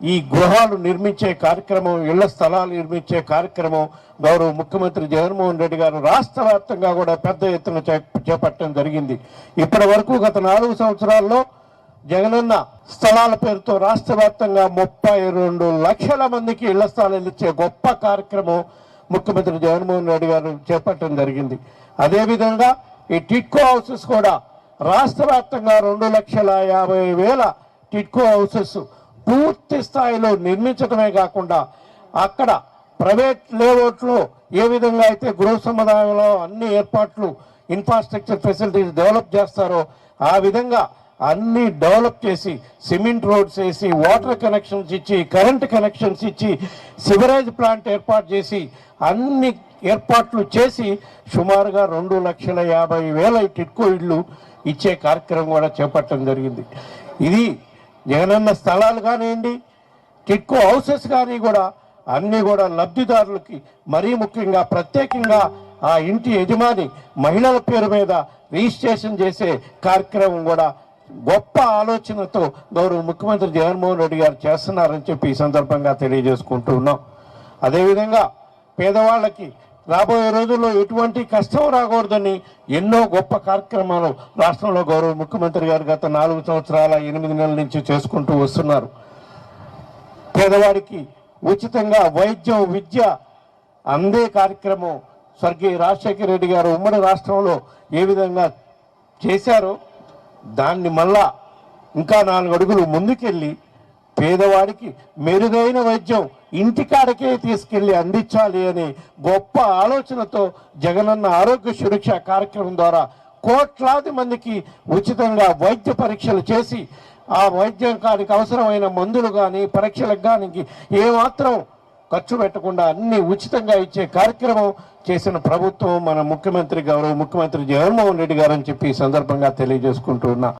ఈ గృహాలు నిర్మించే కార్యక్రమం ఇళ్ళ స్థలాలు నిర్మించే కార్యక్రమం గౌరవ ముఖ్యమంత్రి జగన్మోహన్ రెడ్డి గారు రాష్ట్ర వ్యాప్తంగా కూడా పెద్ద ఎత్తున చే- చేపట్టడం జరిగింది. ఇప్పటి వరకు గత నాలుగు సంవత్సరాల్లో జగనన్న స్థలాల పేరుతో రాష్ట్ర వ్యాప్తంగా ముప్పై రెండు లక్షల మందికి ఇళ్ళ స్థలాలు ఇచ్చే గొప్ప కార్యక్రమం ముఖ్యమంత్రి జగన్మోహన్ రెడ్డి గారు చేపట్టడం జరిగింది. అదేవిధంగా ఈ టిట్కో హౌసెస్ కూడా రాష్ట్ర వ్యాప్తంగా రెండు లక్షల యాభై వేల టిట్కో హౌసెస్ పూర్తి స్థాయిలో నిర్మించడమే కాకుండా అక్కడ ప్రైవేట్ లేఅవుట్లో ఏ విధంగా అయితే గృహ సముదాయంలో అన్ని ఏర్పాట్లు ఇన్ఫ్రాస్ట్రక్చర్ ఫెసిలిటీస్ డెవలప్ చేస్తారో ఆ విధంగా అన్ని డెవలప్ చేసి సిమెంట్ రోడ్స్ వేసి వాటర్ కనెక్షన్స్ ఇచ్చి కరెంట్ కనెక్షన్స్ ఇచ్చి సివరేజ్ ప్లాంట్ ఏర్పాటు చేసి అన్ని ఏర్పాట్లు చేసి సుమారుగా రెండు లక్షల యాభై వేల టిట్కో ఇళ్ళు ఇచ్చే కార్యక్రమం కూడా చేపట్టడం జరిగింది. ఇది జగనన్న స్థలాలు కానివ్వండి టిట్కో హౌసెస్ కానీ కూడా అన్నీ కూడా లబ్ధిదారులకి మరీ ముఖ్యంగా ప్రత్యేకంగా ఆ ఇంటి యజమాని మహిళల పేరు మీద రిజిస్ట్రేషన్ చేసే కార్యక్రమం కూడా గొప్ప ఆలోచనతో గౌరవ ముఖ్యమంత్రి జగన్మోహన్ రెడ్డి గారు చేస్తున్నారని చెప్పి ఈ సందర్భంగా తెలియజేసుకుంటూ ఉన్నాం. అదేవిధంగా పేదవాళ్ళకి రాబోయే రోజుల్లో ఎటువంటి కష్టం రాకూడదని ఎన్నో గొప్ప కార్యక్రమాలు రాష్ట్రంలో గౌరవ ముఖ్యమంత్రి గారు గత నాలుగు సంవత్సరాల ఎనిమిది నెలల నుంచి చేసుకుంటూ వస్తున్నారు. పేదవాడికి ఉచితంగా వైద్యం విద్య అందే కార్యక్రమం స్వర్గీయ రాజశేఖర రెడ్డి గారు ఉమ్మడి రాష్ట్రంలో ఏ విధంగా చేశారో దాన్ని మళ్ళా ఇంకా నాలుగు అడుగులు ముందుకెళ్ళి పేదవాడికి మెరుగైన వైద్యం ఇంటికాడకే తీసుకెళ్ళి అందించాలి అనే గొప్ప ఆలోచనతో జగనన్న ఆరోగ్య సురక్ష కార్యక్రమం ద్వారా కోట్లాది మందికి ఉచితంగా వైద్య పరీక్షలు చేసి ఆ వైద్యానికి అవసరమైన మందులు కానీ పరీక్షలకు కానీ ఏమాత్రం ఖర్చు పెట్టకుండా అన్ని ఉచితంగా ఇచ్చే కార్యక్రమం చేసిన ప్రభుత్వం మన ముఖ్యమంత్రి గౌరవ ముఖ్యమంత్రి జగన్మోహన్ రెడ్డి గారు అని చెప్పి ఈ సందర్భంగా తెలియజేసుకుంటున్నా.